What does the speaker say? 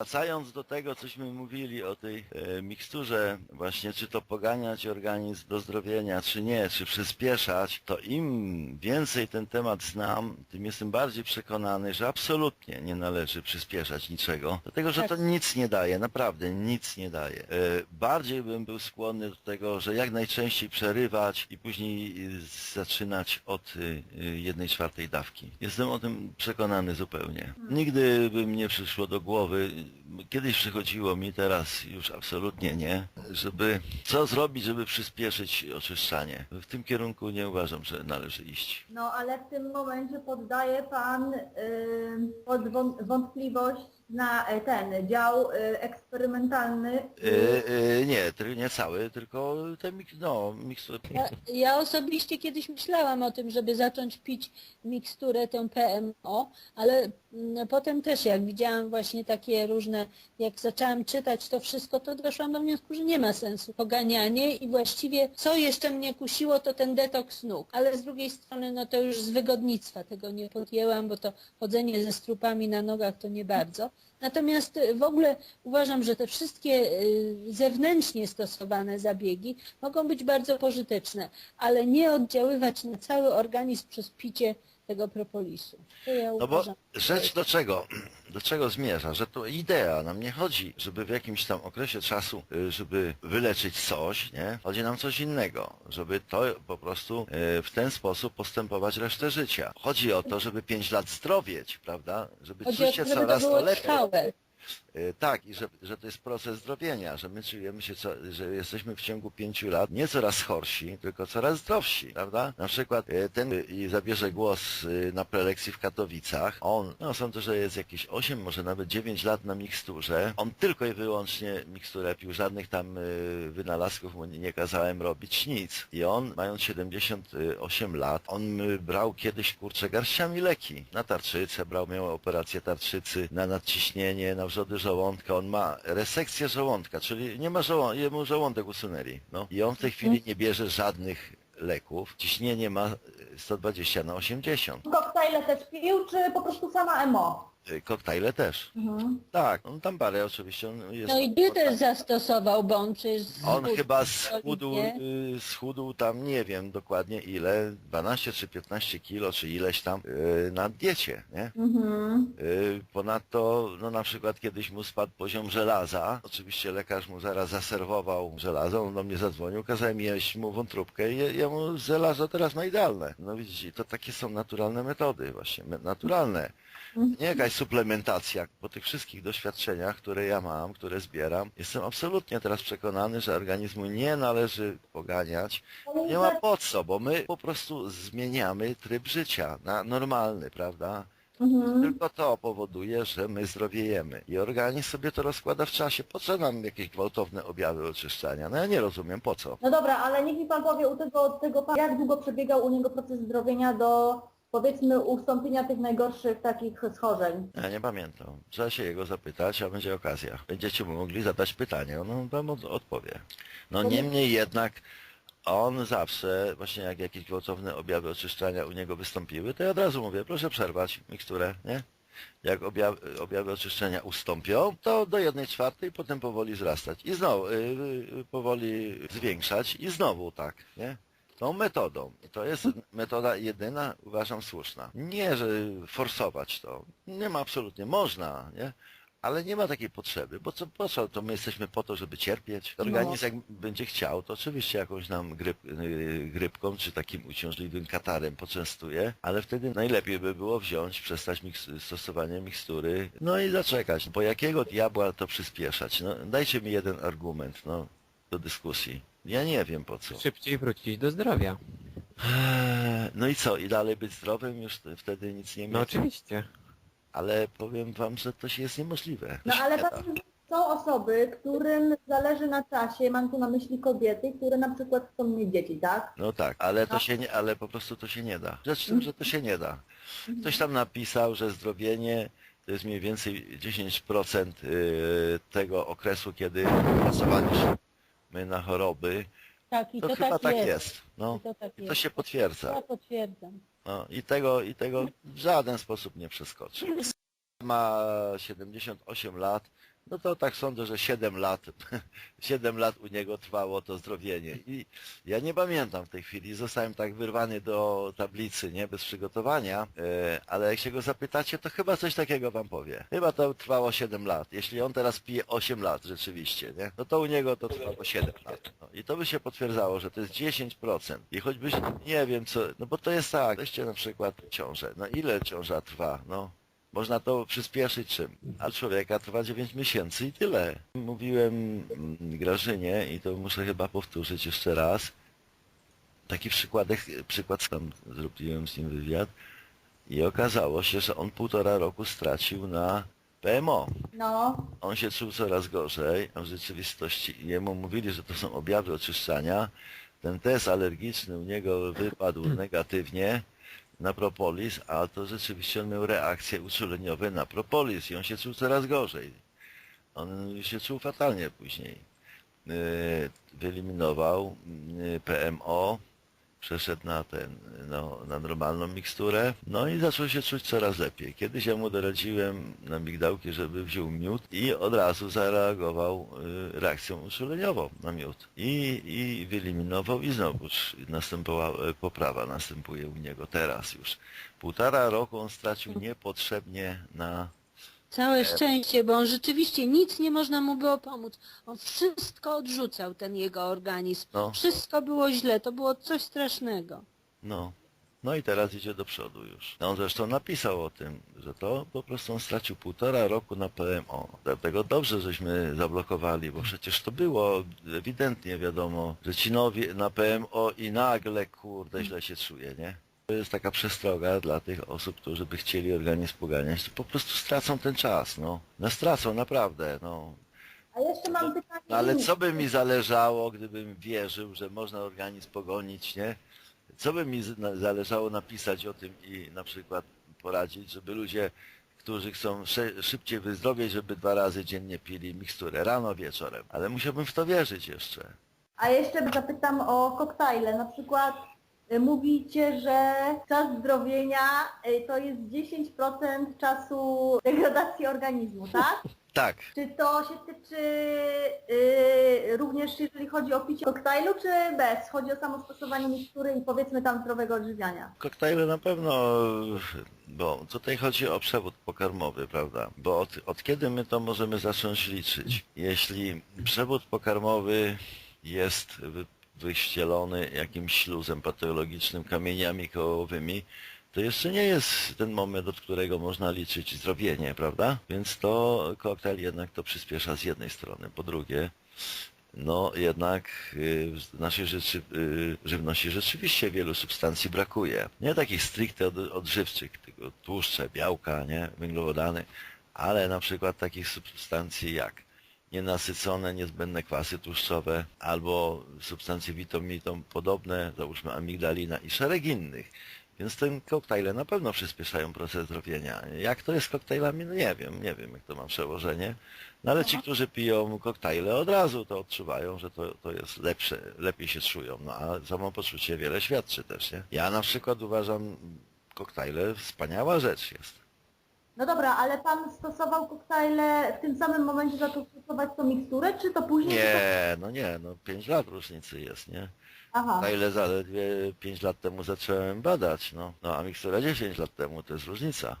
Wracając do tego, cośmy mówili o tej e, miksturze, właśnie czy to poganiać organizm do zdrowienia, czy nie, czy przyspieszać, to im więcej ten temat znam, tym jestem bardziej przekonany, że absolutnie nie należy przyspieszać niczego, dlatego że Tak. to nic nie daje, naprawdę nic nie daje. E, bardziej bym był skłonny do tego, że jak najczęściej przerywać i później y, zaczynać od y, jednej czwartej dawki. Jestem o tym przekonany zupełnie. Nigdy by mi nie przyszło do głowy, kiedyś przychodziło mi, teraz już absolutnie nie, żeby co zrobić, żeby przyspieszyć oczyszczanie. W tym kierunku nie uważam, że należy iść. No ale w tym momencie poddaje Pan y, pod wąt- wątpliwość na y, ten dział y, eksperymentalny. E, e, nie, nie cały, tylko te mik no, mikstury. Ja, ja osobiście kiedyś myślałam o tym, żeby zacząć pić miksturę tę PMO, ale potem też jak widziałam właśnie takie różne, jak zaczęłam czytać to wszystko, to doszłam do wniosku, że nie ma sensu poganianie i właściwie co jeszcze mnie kusiło, to ten detoks nóg. Ale z drugiej strony, no to już z wygodnictwa tego nie podjęłam, bo to chodzenie ze strupami na nogach to nie bardzo. Natomiast y, w ogóle uważam, że te wszystkie y, zewnętrznie stosowane zabiegi mogą być bardzo pożyteczne, ale nie oddziaływać na cały organizm przez picie tego propolisu. To ja No bo rzecz do czego, do czego zmierza, że to idea, nam nie chodzi, żeby w jakimś tam okresie czasu, y, żeby wyleczyć coś, nie? Chodzi nam coś innego, żeby to po prostu y, w ten sposób postępować resztę życia. Chodzi o to, żeby pięć lat zdrowieć, prawda? Żeby to, to coraz to było lepiej. trwałe. Y, Tak, i że, że to jest proces zdrowienia, że my czujemy się, co, że jesteśmy w ciągu pięciu lat nie coraz chorsi, tylko coraz zdrowsi, prawda? Na przykład y, ten i zabierze głos na prelekcji w Katowicach, on, no sądzę, że jest jakieś 8, może nawet 9 lat na miksturze, on tylko i wyłącznie miksturę pił, żadnych tam wynalazków mu nie kazałem robić, nic. I on, mając 78 lat, on brał kiedyś, kurczę, garściami leki. Na tarczycę brał, miał operację tarczycy, na nadciśnienie, na wrzody żołądka. On ma resekcję żołądka, czyli nie ma żołądka, jemu żołądek usunęli. No. I on w tej chwili nie bierze żadnych leków. Ciśnienie ma y, 120 na 80. Koktajle też pił, czy po prostu sama emo? Y, Koktajle też. Mhm. Tak, on tam parę oczywiście. On jest No i dietę zastosował, bo on przecież On chyba schudł, solidnie. y, schudł tam nie wiem dokładnie ile, 12 czy 15 kilo, czy ileś tam y, na diecie, nie? Mhm. Y, Ponadto, no na przykład kiedyś mu spadł poziom żelaza. Oczywiście lekarz mu zaraz zaserwował żelazo, on do mnie zadzwonił, kazałem jeść mu wątróbkę i je- jemu żelazo teraz ma idealne. No widzicie, to takie są naturalne metody właśnie, me- naturalne. Nie jakaś suplementacja. Po tych wszystkich doświadczeniach, które ja mam, które zbieram, jestem absolutnie teraz przekonany, że organizmu nie należy poganiać. Nie ma po co, bo my po prostu zmieniamy tryb życia na normalny, prawda? Mhm. Tylko to powoduje, że my zdrowiejemy. I organizm sobie to rozkłada w czasie. Po co nam jakieś gwałtowne objawy oczyszczania? No ja nie rozumiem, po co. No dobra, ale niech mi Pan powie u tego, tego pana, jak długo przebiegał u niego proces zdrowienia do powiedzmy ustąpienia tych najgorszych takich schorzeń? Ja nie pamiętam. Trzeba się jego zapytać, a będzie okazja. Będziecie mu mogli zadać pytanie, on wam od- odpowie. No niemniej jednak on zawsze, właśnie jak jakieś gwałtowne objawy oczyszczania u niego wystąpiły, to ja od razu mówię, proszę przerwać miksturę, nie? Jak objawy, objawy oczyszczenia ustąpią, to do jednej czwartej, potem powoli wzrastać. I znowu y, y, powoli zwiększać i znowu tak, nie? Tą metodą. I to jest metoda jedyna, uważam, słuszna. Nie, że forsować to. Nie ma absolutnie. Można, nie? Ale nie ma takiej potrzeby, bo co, po co, to my jesteśmy po to, żeby cierpieć. Organizm jak będzie chciał, to oczywiście jakąś nam gryp, yy, grypką, czy takim uciążliwym katarem poczęstuje, ale wtedy najlepiej by było wziąć, przestać miks stosowanie mikstury, no i zaczekać. Po jakiego diabła to przyspieszać? No, dajcie mi jeden argument, no, do dyskusji. Ja nie wiem po co. Szybciej wrócić do zdrowia. Eee, No i co? I dalej być zdrowym? Już wtedy nic nie mieć? No oczywiście. Ale powiem wam, że to się jest niemożliwe. To No się ale nie da. są osoby, którym zależy na czasie, mam tu na myśli kobiety, które na przykład chcą mieć dzieci, tak? No tak, ale to się nie, ale po prostu to się nie da. Rzecz w tym, że to się nie da. Ktoś tam napisał, że zdrowienie to jest mniej więcej 10% y, tego okresu, kiedy pracowaliśmy na choroby. Tak, i To, to, chyba tak, tak jest. jest. No. I to tak I to jest. się potwierdza. Ja potwierdzam. No, i, tego, I tego w żaden sposób nie przeskoczy. Ma 78 lat, no to tak sądzę, że 7 lat, 7 lat u niego trwało to zdrowienie. I ja nie pamiętam w tej chwili, zostałem tak wyrwany do tablicy, nie, bez przygotowania, e, ale jak się go zapytacie, to chyba coś takiego wam powie. Chyba to trwało 7 lat. Jeśli on teraz pije 8 lat rzeczywiście, nie, no to u niego to trwało 7 lat. No, I to by się potwierdzało, że to jest 10%. I choćbyś, nie wiem co, no bo to jest tak, weźcie na przykład ciążę. No ile ciąża trwa? No można to przyspieszyć czym? A człowieka trwa 9 miesięcy i tyle. Mówiłem mm, Grażynie i to muszę chyba powtórzyć jeszcze raz. Taki przykładek, przykład tam zrobiłem z nim wywiad i okazało się, że on półtora roku stracił na PMO. No, On się czuł coraz gorzej, a w rzeczywistości jemu mówili, że to są objawy oczyszczania. Ten test alergiczny u niego wypadł negatywnie na propolis, a to rzeczywiście on miał reakcje uczuleniowe na propolis i on się czuł coraz gorzej. On się czuł fatalnie później. Yy, Wyeliminował yy, PMO, przeszedł na ten, no, na normalną miksturę, no i zaczął się czuć coraz lepiej. Kiedyś ja mu doradziłem na migdałki, żeby wziął miód i od razu zareagował y, reakcją uczuleniową na miód. I, i wyeliminował i znowu następowała y, poprawa, następuje u niego teraz już. Półtora roku on stracił niepotrzebnie na Całe szczęście, bo on rzeczywiście nic nie można mu było pomóc. On wszystko odrzucał, ten jego organizm. No. Wszystko było źle, to było coś strasznego. No. No i teraz idzie do przodu już. No on zresztą napisał o tym, że to po prostu on stracił półtora roku na PMO. Dlatego dobrze, żeśmy zablokowali, bo przecież to było ewidentnie wiadomo, że ci nowi na PMO i nagle, kurde, źle się czuje, nie? To jest taka przestroga dla tych osób, którzy by chcieli organizm poganiać, to po prostu stracą ten czas, no. No stracą, naprawdę, no. a jeszcze mam pytanie. No ale co by mi zależało, gdybym wierzył, że można organizm pogonić, nie? Co by mi z- na- zależało napisać o tym i na przykład poradzić, żeby ludzie, którzy chcą sze- szybciej wyzdrowieć, żeby dwa razy dziennie pili miksturę, rano, wieczorem. Ale musiałbym w to wierzyć jeszcze. A jeszcze zapytam o koktajle. Na przykład mówicie, że czas zdrowienia y, to jest 10% czasu degradacji organizmu, tak? Tak, Czy to się tyczy y, również jeżeli chodzi o picie koktajlu, czy bez? Chodzi o samo stosowanie mikstury i powiedzmy tam zdrowego odżywiania. koktajle na pewno, bo tutaj chodzi o przewód pokarmowy, prawda? Bo od, od kiedy my to możemy zacząć liczyć? Jeśli przewód pokarmowy jest wyścielony jakimś śluzem patologicznym, kamieniami kołowymi, to jeszcze nie jest ten moment, od którego można liczyć zdrowienie, prawda? Więc to koktajl jednak to przyspiesza z jednej strony. Po drugie, no jednak y, w naszej rzeczy, y, żywności rzeczywiście wielu substancji brakuje. Nie takich stricte od, odżywczych, tylko tłuszcze, białka, nie, węglowodany, ale na przykład takich substancji jak nienasycone, niezbędne kwasy tłuszczowe albo substancje witaminom podobne, załóżmy amigdalina i szereg innych. Więc te koktajle na pewno przyspieszają proces zdrowienia. Jak to jest z koktajlami? No nie wiem, nie wiem jak to ma przełożenie. No ale ci, którzy piją koktajle od razu to odczuwają, że to, to jest lepsze, lepiej się czują. No a samopoczucie wiele świadczy też, nie? Ja na przykład uważam koktajle wspaniała rzecz jest. No dobra, ale pan stosował koktajle w tym samym momencie zaczął stosować tą miksturę, czy to później? Nie, no nie, no 5 lat różnicy jest, nie? Aha. Na ile zaledwie 5 lat temu zacząłem badać, no. No a mikstura 10 lat temu to jest różnica.